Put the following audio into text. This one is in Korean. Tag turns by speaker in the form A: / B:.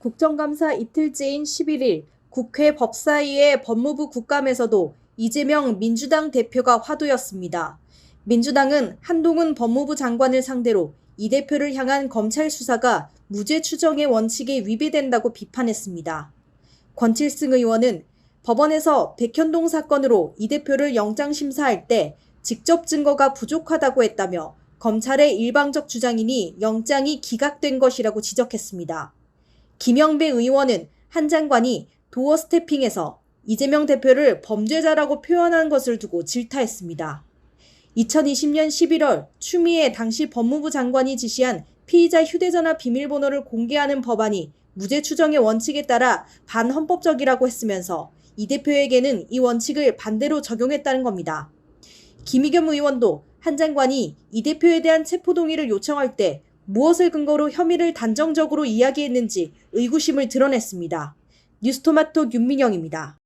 A: 국정감사 이틀째인 11일 국회 법사위의 법무부 국감에서도 이재명 민주당 대표가 화두였습니다. 민주당은 한동훈 법무부 장관을 상대로 이 대표를 향한 검찰 수사가 무죄 추정의 원칙에 위배된다고 비판했습니다. 권칠승 의원은 법원에서 백현동 사건으로 이 대표를 영장 심사할 때 직접 증거가 부족하다고 했다며 검찰의 일방적 주장이니 영장이 기각된 것이라고 지적했습니다. 김영배 의원은 한 장관이 도어 스태핑에서 이재명 대표를 범죄자라고 표현한 것을 두고 질타했습니다. 2020년 11월 추미애 당시 법무부 장관이 지시한 피의자 휴대전화 비밀번호를 공개하는 법안이 무죄 추정의 원칙에 따라 반헌법적이라고 했으면서 이 대표에게는 이 원칙을 반대로 적용했다는 겁니다. 김의겸 의원도 한 장관이 이 대표에 대한 체포동의를 요청할 때 무엇을 근거로 혐의를 단정적으로 이야기했는지 의구심을 드러냈습니다. 뉴스토마토 윤민영입니다.